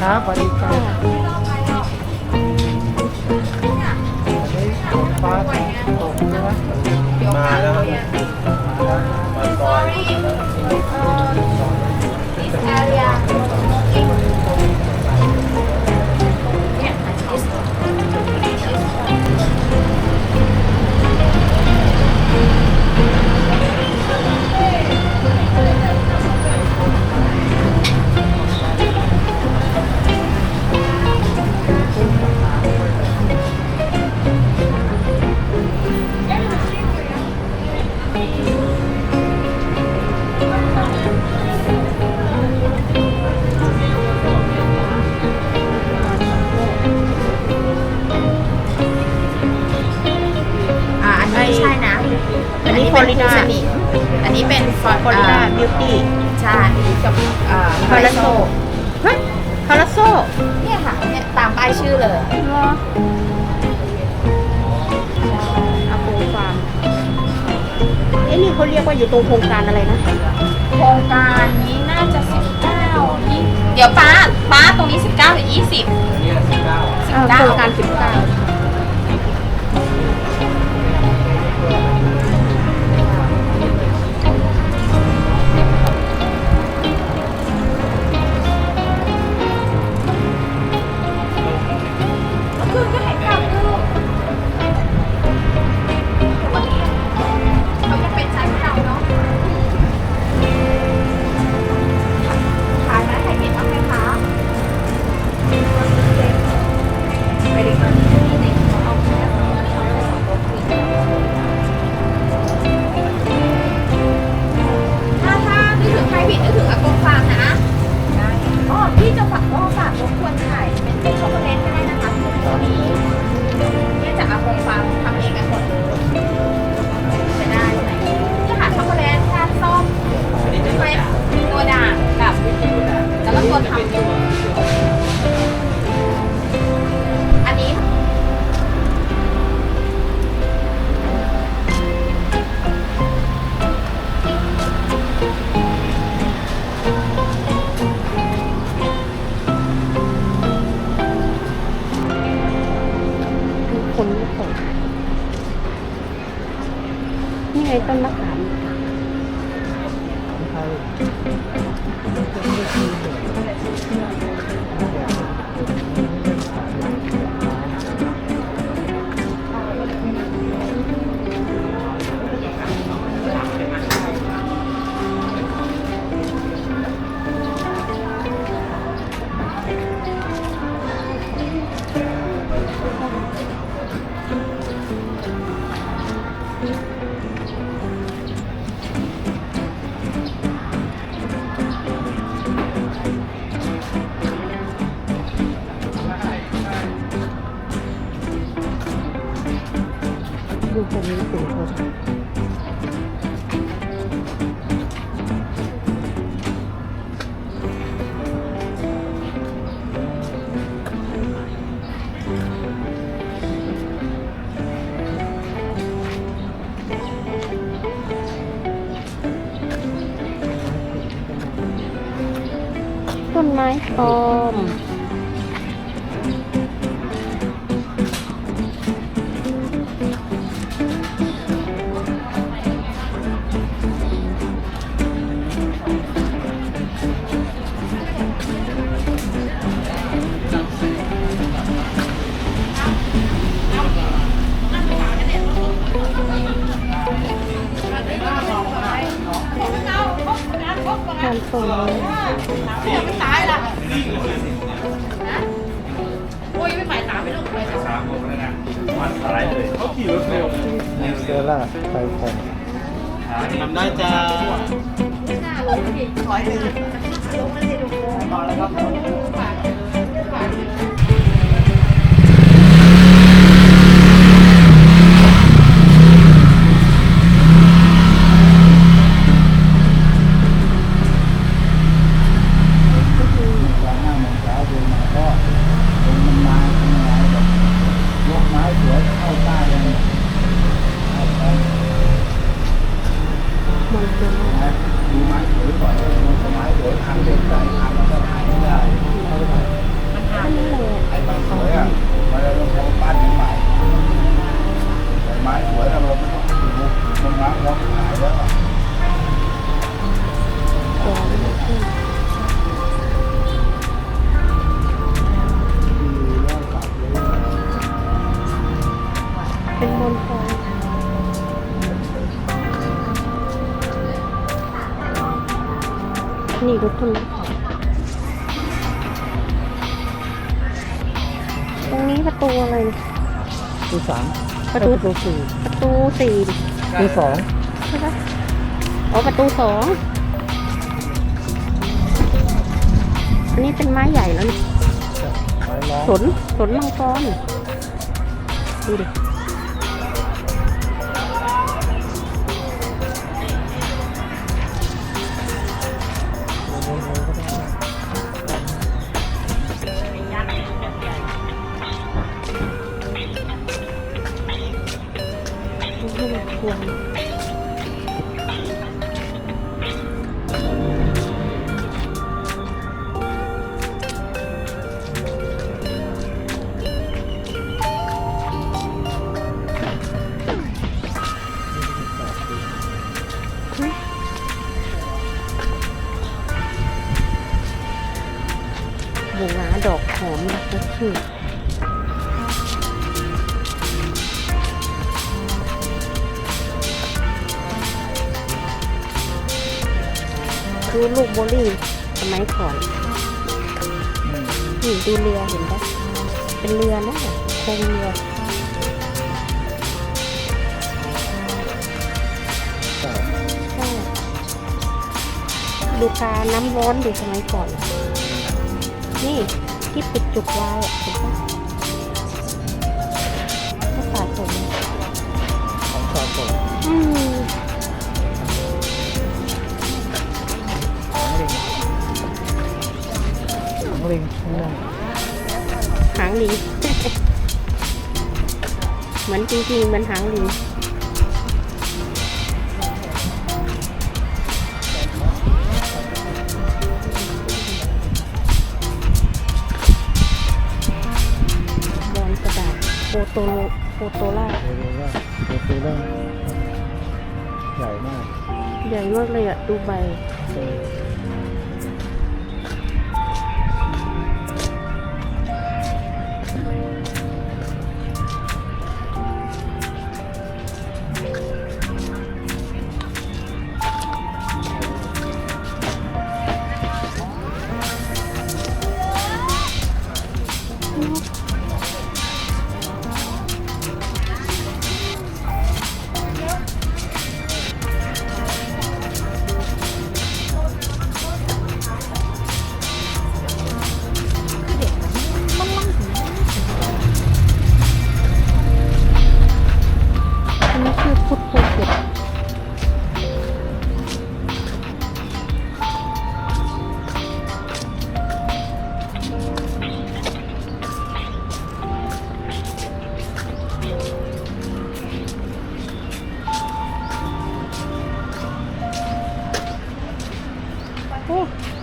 ครับสวัสดีครับฝนฟ้าตกใช่ไหมมาแล้วครับมาซอยอ่าอัน ไม่ใช่นะ อันนี้เป็น Florida สนิมอันนี้เป็นฟอฟลอริดาบิวตี้ใช่กับอ่าพาราโซเฮ้ยพาราโซเนี่ยค่ะเนี่ยตามป้ายชื่อเลยเหรออาโปฟาร์มเอ้นี่เขาเรียกว่าอยู่ตรงโครงการอะไรนะ โครงการนี้น่าจะ19นี่เดี๋ยวป้าป้าตรงนี้19หรือ20นี่สิบเก้าอ่าโครงการสิบเก้า ไง ไม้ปลอมานตรงนี้โอ้ยไม่หมายตามไปลูกเลยสามโมงแล้วนะวันอะไรเลยเขาขี่รถเร็วมีเซล่าไฟคมทำได้จ้าหน้วครับ หรือปล่ยให้มันสมัยสวยทางเดินใจทางมันก็หายไม่ได้ไอ้บางสวอะมันเราต้องปั้นใหม่แต่ไม้สวยเราไม่ต้องดูมันม้าายแล้วเป็นมนต์ รถทุนตรงนี้ประตูอะไรเนี่ยที่สามประตูประตูสี่ประตูสี่ดิที่สองใช่ปะอ๋อประตูสองอันนี้เป็นไม้ใหญ่แล้วนี่ไม้ล้อมสนสนมังกรดูดิ นะชื่อคือลูกโบลิ่งสมัยก่อนนี่ดูเรือเห็นปะเป็นเรือนะโครงเรือใช่ใช่ดูปลาน้ำร้อนดิสมัยก่อน นี่ ที่ปิดจุกไว้อะเห็นปะก็สะสมของสะสมอืมของลิงของลิงข้างหน้าหางลิง เหมือนจริงๆเหมือนหางลิง โฟโตโลโฟโตล่าเรียกว่าประตูได้ใหญ่มาก ใหญ่มากเลยอะดูใบอั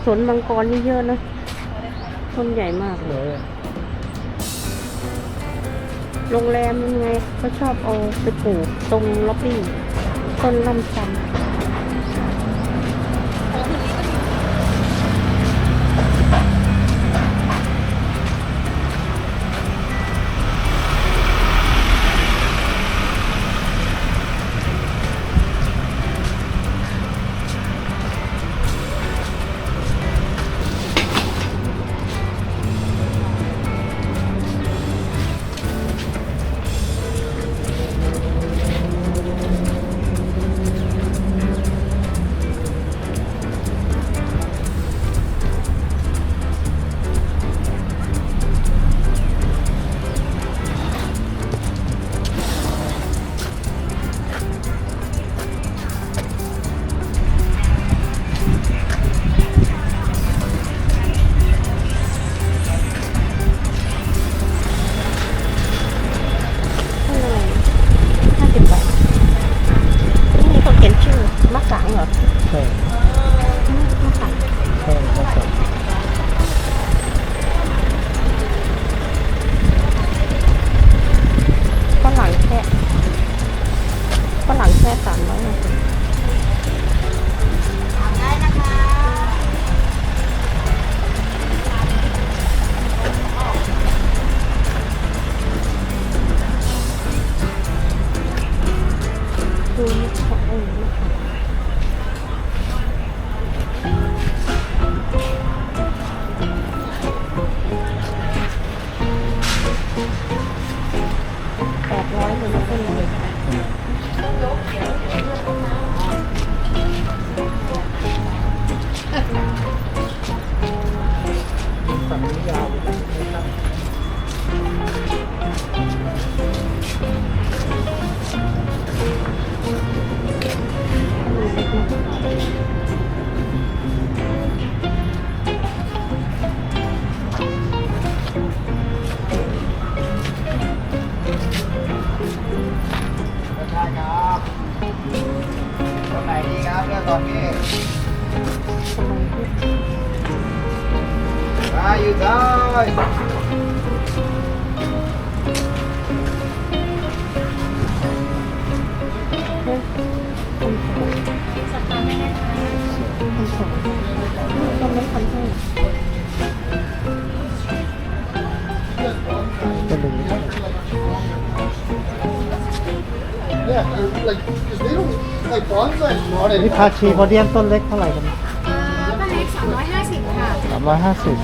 สวนมังกรนี่เยอะนะต้นใหญ่มากเลยเลยโรงแรมยังไงเขาชอบเอาไปปลูกตรงล็อบบี้ต้นลำ ฝั่งนี้ยาวไปทางนี้ครับใช่ครับตอนไหนดีครับเรื่องตอนนี้ ได้อยู่ได้ต้องไม่คันให้ก็ดู Yeah, they're like, 'cause they don't, like bonsai is not นี่ in พาชีโพเดียมต้นเล็กเท่าไหร่กันเอ่อต้นเล็ก350 ค่ะ สามร้อยห้าสิบ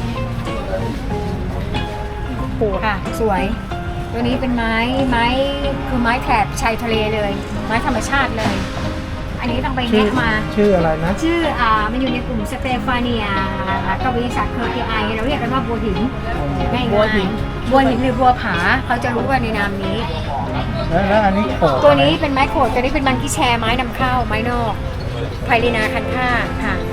ค่ะ สวย ตัวนี้เป็นไม้ไม้คือไม้แถบชายทะเลเลย ไม้ธรรมชาติเลย อันนี้ต้องไปชื่อแนะมา ชื่ออะไรนะ ชื่ออ่ามันอยู่ในกลุ่มสเตฟาเนียกวีศักดิ์เคอร์พีไอเราเรียกกันว่าบัวหินง่ายๆบัวหิน บัวหินหรือบัวผาเขาจะรู้ว่าในนามนี้ แล้วแล้วอันนี้โขดตัวนี้เป็นไม้โขดตัวนี้เป็นมันกี้แชร์ไม้นำเข้าไม้นอกไพลินาคันท่าค่ะจ้ะ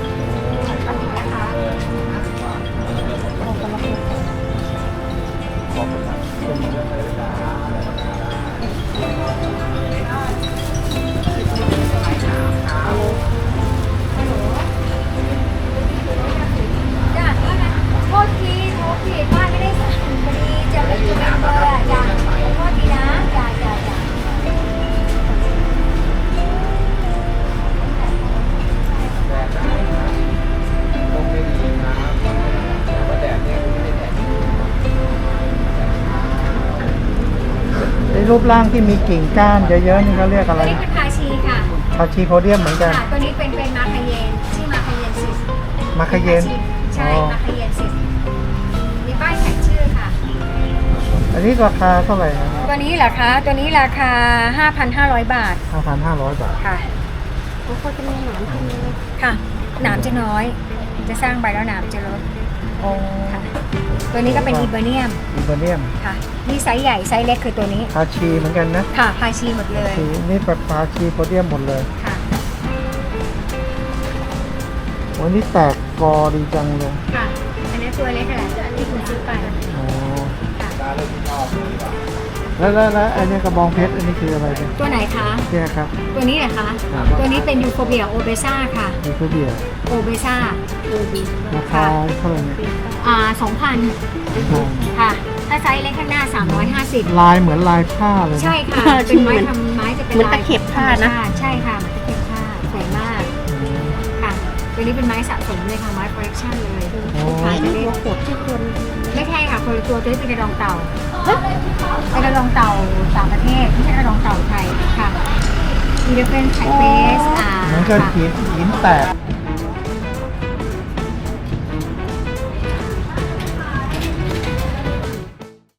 ไอ้รูปร่างที่มีกิ่งก้านเยอะๆนี่เขาเรียกอะตัไรวนี้นะเป็นพาชีค่ะพาชีโพเดียมเหมือนกัน ค่ะตัวนี้เป็นเป็นมาคาเยนชื่อมาคาเยนซิสมาคาเยน ใช่อ๋อมาคาเยนซิสมีป้ายแท็กชื่อค่ะ อันนี้ราคาเท่าไหร่นะตัวนี้เหรอคะ ตัวนี้ราคา 5,500 บาทห้าพันห้าร้อยบาท ค่ะเขาก็จะมีหนามที่นี่ค่ะหนามจะน้อย จะสร้างใบแล้วหนามจะลดค่ะตัวนี้ก็เป็นอีเบเนียมอีเบเนียม ค่ะ นี่ไซส์ใหญ่ไซส์เล็กคือตัวนี้พาชีเหมือนกันนะค่ะพาชีหมดเลยชีนี่เป็นพาชีโพเดียมหมดเลยค่ะวันนี้แตกกอดีจังเลยค่ะอันนี้ตัวเล็กค่ะที่คุณซื้อไปอ๋อค่ะแล้วแล้วแล้วอันนี้กระบองเพชรอันนี้คืออะไรเนี่ยตัวไหนคะเนี่ยครับ ตัวนี้เหรอคะครับ ตัวนี้เป็นยูโฟเบียโอเบซ่าค่ะนี่คือเบียร์โอเบซ่าราคาเท่าไหร่เนี่ยอ่า2,000ค่ะ ถ้าไซส์เล็กข้างหน้า 350 ลายเหมือนลายผ้าเลยนะใช่ค่ะ เป็นไม้ทำไม้จะเป็นเหมือนลาตะยเข็บผ้านะใช่ค่ะเหมือนตะเข็บผ้าสวยมากอืมค่ะตัวนี้เป็นไม้สะสมเลยค่ะไม้คอลเลคชันเลยโอ้ขายนี่ไม่ได้หัวโขดที่คนไม่ใช่ค่ะคนละตัวตัวนี้เป็นกระดองเต่าเป็นกระดองเต่าต่างประเทศไม่ใช่กระดองเต่าไทยค่ะมีเดฟเฟนไทเฟสอ่าเหมือนกับค่ะ หินหินแตก